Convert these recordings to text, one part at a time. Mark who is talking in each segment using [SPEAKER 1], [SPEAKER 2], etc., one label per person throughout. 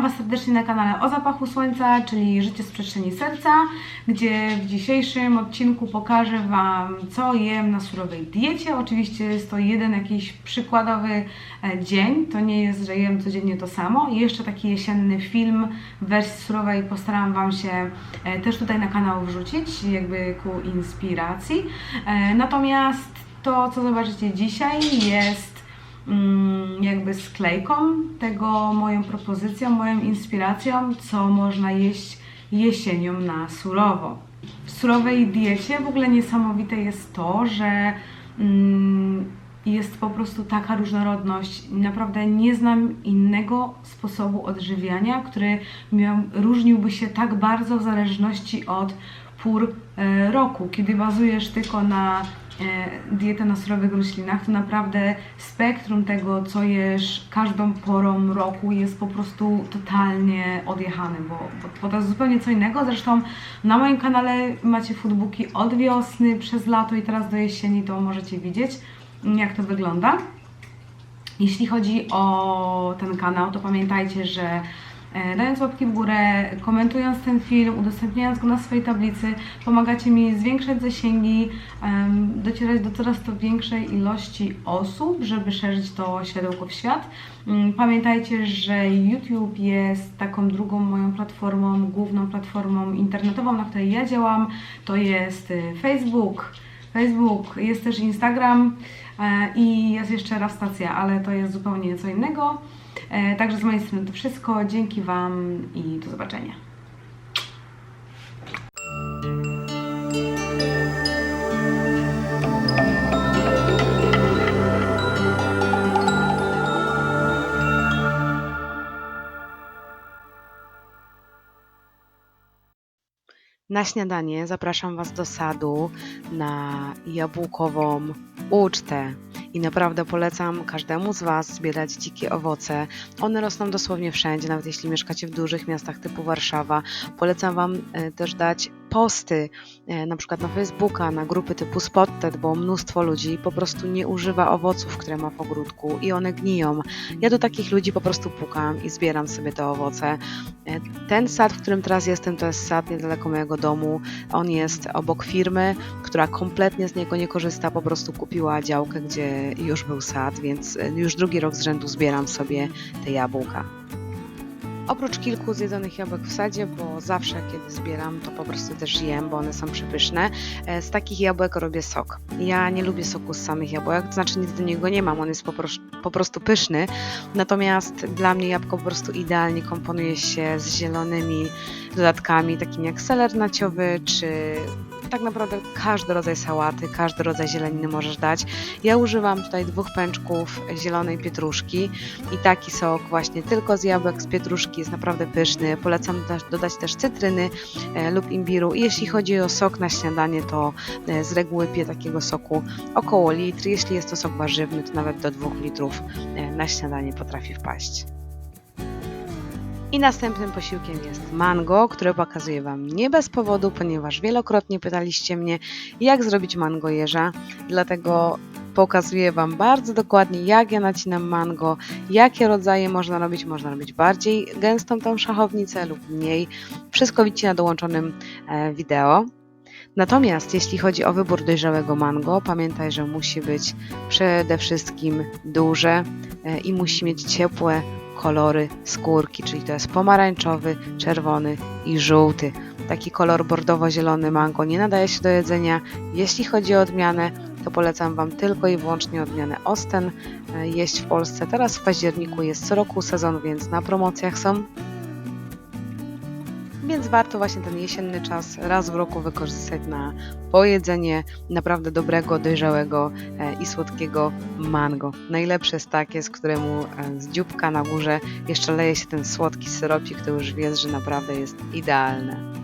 [SPEAKER 1] Was serdecznie na kanale O Zapachu Słońca, czyli Życie z przestrzeni serca, gdzie w dzisiejszym odcinku pokażę Wam, co jem na surowej diecie. Oczywiście jest to jeden jakiś przykładowy e, dzień, to nie jest, że jem codziennie to samo. I jeszcze taki jesienny film w wersji surowej postaram Wam się e, też tutaj na kanał wrzucić, jakby ku inspiracji. E, Natomiast to, co zobaczycie dzisiaj jest jakby sklejką tego, moją propozycją, moją inspiracją, co można jeść jesienią na surowo. W surowej diecie w ogóle niesamowite jest to, że mm, jest po prostu taka różnorodność. Naprawdę nie znam innego sposobu odżywiania, który miał, różniłby się tak bardzo w zależności od pór e, roku. Kiedy bazujesz tylko na dietę na surowych roślinach, to naprawdę spektrum tego, co jesz każdą porą roku jest po prostu totalnie odjechany, bo, bo, to jest zupełnie co innego. Zresztą na moim kanale macie foodbooki od wiosny, przez lato i teraz do jesieni, to możecie widzieć, jak to wygląda. Jeśli chodzi o ten kanał, to pamiętajcie, że e, dając łapki w górę, komentując ten film, udostępniając go na swojej tablicy, pomagacie mi zwiększać zasięgi, docierać do coraz to większej ilości osób, żeby szerzyć to światełko w świat. Mm, Pamiętajcie, że YouTube jest taką drugą moją platformą, główną platformą internetową, na której ja działam. To jest y, Facebook, Facebook, jest też Instagram e, i jest jeszcze raz stacja, ale to jest zupełnie co innego. E, Także z mojej strony to wszystko. Dzięki Wam i do zobaczenia.
[SPEAKER 2] Na śniadanie zapraszam Was do sadu na jabłkową ucztę. I naprawdę polecam każdemu z Was zbierać dzikie owoce. One rosną dosłownie wszędzie, nawet jeśli mieszkacie w dużych miastach typu Warszawa. Polecam Wam e, też dać posty, e, na przykład na Facebooka, na grupy typu Spotted, bo mnóstwo ludzi po prostu nie używa owoców, które ma w ogródku i one gniją. Ja do takich ludzi po prostu pukam i zbieram sobie te owoce. E, Ten sad, w którym teraz jestem, to jest sad niedaleko mojego domu. On jest obok firmy, która kompletnie z niego nie korzysta, po prostu kupiła działkę, gdzie już był sad, więc e, już drugi rok z rzędu zbieram sobie te jabłka. Oprócz kilku zjedzonych jabłek w sadzie, bo zawsze kiedy zbieram, to po prostu też jem, bo one są przepyszne. e, Z takich jabłek robię sok. Ja nie lubię soku z samych jabłek, to znaczy nic do niego nie mam, on jest po, pros- po prostu pyszny. Natomiast dla mnie jabłko po prostu idealnie komponuje się z zielonymi dodatkami, takimi jak seler naciowy, czy tak naprawdę każdy rodzaj sałaty, każdy rodzaj zieleniny możesz dać. Ja używam tutaj dwóch pęczków zielonej pietruszki i taki sok właśnie tylko z jabłek, z pietruszki jest naprawdę pyszny. Polecam dodać, też cytryny e, lub imbiru. Jeśli chodzi o sok na śniadanie, to e, z reguły piję takiego soku około litr. Jeśli jest to sok warzywny, to nawet do dwóch litrów e, na śniadanie potrafi wpaść. I następnym posiłkiem jest mango, które pokazuję Wam nie bez powodu, ponieważ wielokrotnie pytaliście mnie, jak zrobić mango jeża. Dlatego pokazuję Wam bardzo dokładnie, jak ja nacinam mango, jakie rodzaje można robić. Można robić bardziej gęstą tą szachownicę lub mniej. Wszystko widzicie na dołączonym e, wideo. Natomiast jeśli chodzi o wybór dojrzałego mango, pamiętaj, że musi być przede wszystkim duże e, i musi mieć ciepłe kolory skórki, czyli to jest pomarańczowy, czerwony i żółty. Taki kolor bordowo-zielony mango nie nadaje się do jedzenia. Jeśli chodzi o odmianę, to polecam Wam tylko i wyłącznie odmianę Osten e, jeść w Polsce. Teraz w październiku jest co roku sezon, więc na promocjach są. Więc warto właśnie ten jesienny czas raz w roku wykorzystać na pojedzenie naprawdę dobrego, dojrzałego e, i słodkiego mango. Najlepsze jest takie, z któremu e, z dzióbka na górze jeszcze leje się ten słodki syropik, to już wiesz, że naprawdę jest idealne.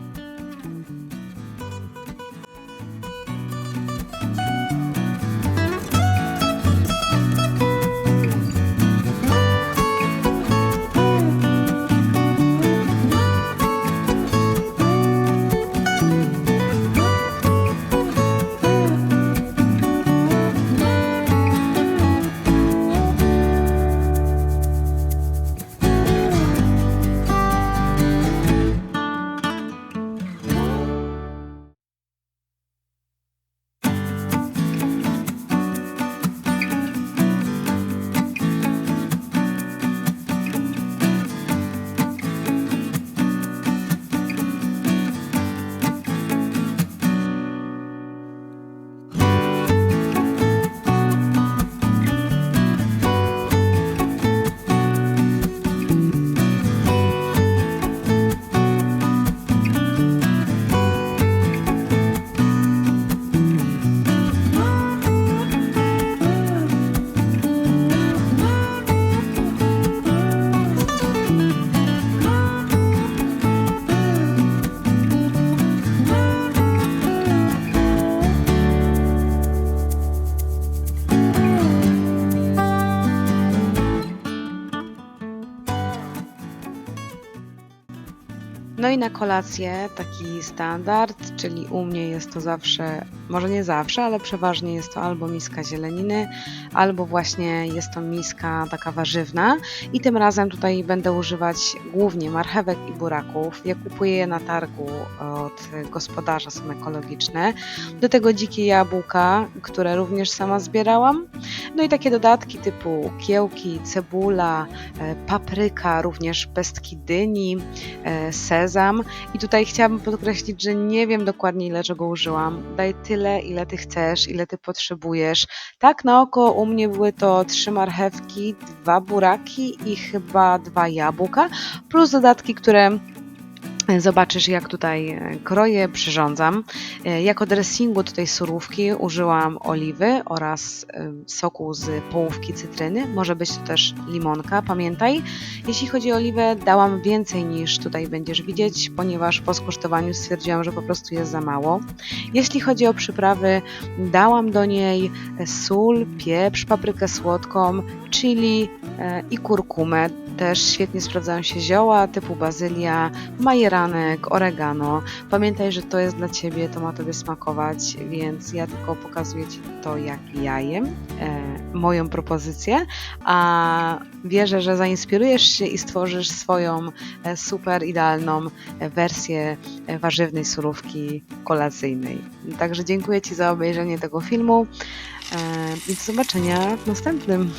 [SPEAKER 2] No i na kolację taki standard, czyli u mnie jest to zawsze, może nie zawsze, ale przeważnie jest to albo miska zieleniny, albo właśnie jest to miska taka warzywna. I tym razem tutaj będę używać głównie marchewek i buraków. Ja kupuję je na targu od gospodarza, są ekologiczne. Do tego dzikie jabłka, które również sama zbierałam. No i takie dodatki typu kiełki, cebula, e, papryka, również pestki dyni, e, I tutaj chciałabym podkreślić, że nie wiem dokładnie ile czego użyłam. Daj tyle, ile ty chcesz, ile ty potrzebujesz. Tak na oko u mnie były to trzy marchewki, dwa buraki i chyba dwa jabłka, plus dodatki, które Zobaczysz, jak tutaj e, kroję, przyrządzam. E, Jako dressingu tej surówki użyłam oliwy oraz e, soku z połówki cytryny. Może być to też limonka, pamiętaj. Jeśli chodzi o oliwę, dałam więcej niż tutaj będziesz widzieć, ponieważ po skosztowaniu stwierdziłam, że po prostu jest za mało. Jeśli chodzi o przyprawy, dałam do niej sól, pieprz, paprykę słodką, chili i kurkumę. Też świetnie sprawdzają się zioła typu bazylia, oregano. Pamiętaj, że to jest dla Ciebie, to ma Tobie smakować, więc ja tylko pokazuję Ci to, jak ja jem, e, moją propozycję, a wierzę, że zainspirujesz się i stworzysz swoją e, super idealną e, wersję e, warzywnej surówki kolacyjnej. Także dziękuję Ci za obejrzenie tego filmu e, i do zobaczenia w następnym.